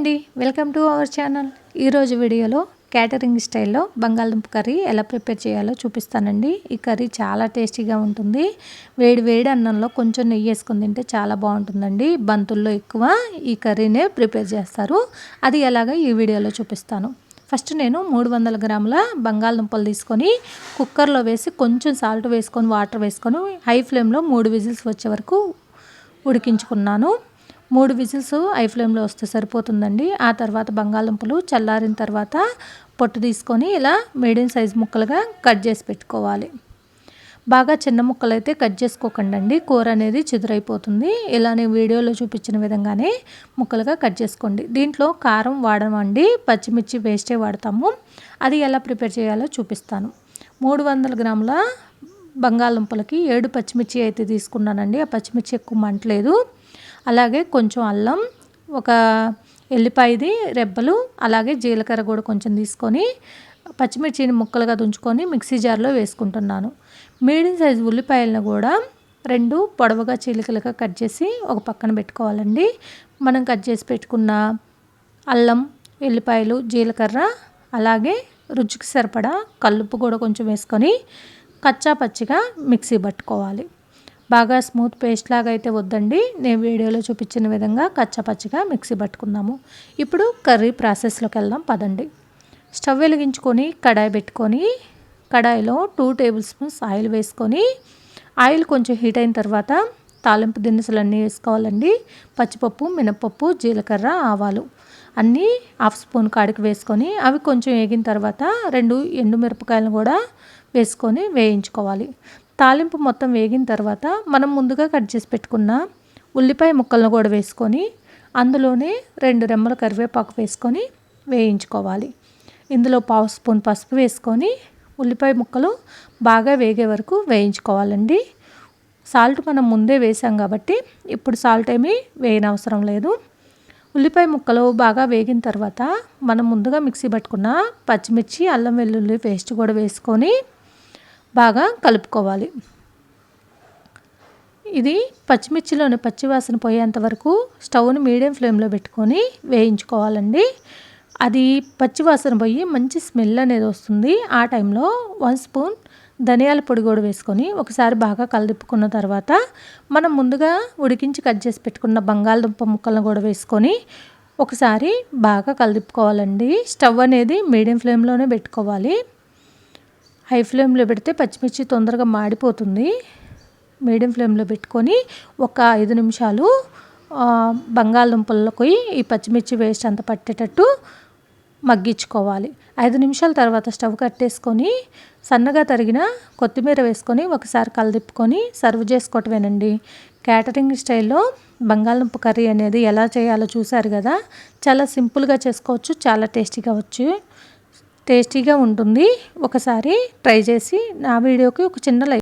అండి. Welcome to our channel ఈరోజు వీడియోలో క్యాటరింగ్ స్టైల్లో బంగాళదుంప కర్రీ ఎలా ప్రిపేర్ చేయాలో చూపిస్తానండి. ఈ కర్రీ చాలా టేస్టీగా ఉంటుంది. వేడి వేడి అన్నంలో కొంచెం నెయ్యి వేసుకుని తింటే చాలా బాగుంటుందండి. బంతుల్లో ఎక్కువ ఈ కర్రీనే ప్రిపేర్ చేస్తారు. అది ఎలాగో ఈ వీడియోలో చూపిస్తాను. ఫస్ట్ నేను మూడు వందల గ్రాముల బంగాళదుంపలు తీసుకొని కుక్కర్లో వేసి కొంచెం సాల్ట్ వేసుకొని వాటర్ వేసుకొని హై ఫ్లేమ్లో మూడు విజిల్స్ వచ్చే వరకు ఉడికించుకున్నాను. మూడు విజిల్స్ ఐ ఫ్లేమ్లో వస్తే సరిపోతుందండి. ఆ తర్వాత బంగాళదుంపలు చల్లారిన తర్వాత పొట్టు తీసుకొని ఇలా మీడియం సైజ్ ముక్కలుగా కట్ చేసి పెట్టుకోవాలి. బాగా చిన్న ముక్కలు అయితే కట్ చేసుకోకండి అండి కూర అనేది చిదురైపోతుంది. ఇలా నేను వీడియోలో చూపించిన విధంగానే ముక్కలుగా కట్ చేసుకోండి. దీంట్లో కారం వాడమండి. పచ్చిమిర్చి వేస్టే వాడతాము. అది ఎలా ప్రిపేర్ చేయాలో చూపిస్తాను. మూడు వందల గ్రాముల బంగాళదుంపలకి ఏడు పచ్చిమిర్చి అయితే తీసుకున్నానండి. ఆ పచ్చిమిర్చి ఎక్కువ మంటలేదు. అలాగే కొంచెం అల్లం ఒక ఎల్లిపాయది రెబ్బలు అలాగే జీలకర్ర కూడా కొంచెం తీసుకొని పచ్చిమిర్చిని ముక్కలుగా తుంచుకొని మిక్సీ జార్లో వేసుకుంటున్నాను. మీడియం సైజు ఉల్లిపాయలను కూడా రెండు పొడవుగా చీలికలుగా కట్ చేసి ఒక పక్కన పెట్టుకోవాలండి. మనం కట్ చేసి పెట్టుకున్న అల్లం ఎల్లిపాయలు జీలకర్ర అలాగే రుచికి సరిపడా కల్లుప్పు కూడా కొంచెం వేసుకొని కచ్చా పచ్చిగా మిక్సీ పట్టుకోవాలి. బాగా స్మూత్ పేస్ట్ లాగా అయితే వద్దండి. నేను వీడియోలో చూపించిన విధంగా కచ్చపచ్చిగా మిక్సీ పట్టుకుందాము. ఇప్పుడు కర్రీ ప్రాసెస్లోకి వెళ్దాం పదండి. స్టవ్ వెలిగించుకొని కడాయి పెట్టుకొని కడాయిలో టూ టేబుల్ స్పూన్స్ ఆయిల్ వేసుకొని ఆయిల్ కొంచెం హీట్ అయిన తర్వాత తాలింపు దినుసులు అన్నీ వేసుకోవాలండి. పచ్చిపప్పు మినపప్పు జీలకర్ర ఆవాలు అన్నీ హాఫ్ స్పూన్ కాడికి వేసుకొని అవి కొంచెం వేగిన తర్వాత రెండు ఎండు మిరపకాయలను కూడా వేసుకొని వేయించుకోవాలి. తాలింపు మొత్తం వేగిన తర్వాత మనం ముందుగా కట్ చేసి పెట్టుకున్న ఉల్లిపాయ ముక్కలను కూడా వేసుకొని అందులోనే రెండు రెమ్మల కరివేపాకు వేసుకొని వేయించుకోవాలి. ఇందులో పావు స్పూన్ పసుపు వేసుకొని ఉల్లిపాయ ముక్కలు బాగా వేగే వరకు వేయించుకోవాలండి. సాల్ట్ మనం ముందే వేసాం కాబట్టి ఇప్పుడు సాల్ట్ ఏమీ వేయనవసరం లేదు. ఉల్లిపాయ ముక్కలు బాగా వేగిన తర్వాత మనం ముందుగా మిక్సీ పట్టుకున్న పచ్చిమిర్చి అల్లం వెల్లుల్లి పేస్ట్ కూడా వేసుకొని బాగా కలుపుకోవాలి. ఇది పచ్చిమిర్చిలోని పచ్చివాసన పోయేంత వరకు స్టవ్ని మీడియం ఫ్లేమ్లో పెట్టుకొని వేయించుకోవాలండి. అది పచ్చివాసన పోయి మంచి స్మెల్ అనేది వస్తుంది. ఆ టైంలో వన్ స్పూన్ ధనియాల పొడి కూడా వేసుకొని ఒకసారి బాగా కలదిప్పుకున్న తర్వాత మనం ముందుగా ఉడికించి కట్ చేసి పెట్టుకున్న బంగాళదుంప ముక్కలను కూడా వేసుకొని ఒకసారి బాగా కలదిప్పుకోవాలండి స్టవ్ అనేది మీడియం ఫ్లేమ్లోనే పెట్టుకోవాలి. హై ఫ్లేమ్లో పెడితే పచ్చిమిర్చి తొందరగా మాడిపోతుంది. మీడియం ఫ్లేమ్లో పెట్టుకొని ఒక ఐదు నిమిషాలు బంగాళదుంపల్లోకి ఈ పచ్చిమిర్చి వేస్ట్ అంత పట్టేటట్టు మగ్గించుకోవాలి. ఐదు నిమిషాల తర్వాత స్టవ్ కట్టేసుకొని సన్నగా తరిగిన కొత్తిమీర వేసుకొని ఒకసారి కలదిప్పుకొని సర్వ్ చేసుకోవటమేనండి. క్యాటరింగ్ స్టైల్లో బంగాళదుంప కర్రీ అనేది ఎలా చేయాలో చూశారు కదా? చాలా సింపుల్గా చేసుకోవచ్చు చాలా టేస్టీగా వచ్చు టేస్టీగా ఉంటుంది. ఒకసారి ట్రై చేసి నా వీడియోకి ఒక చిన్న లైక్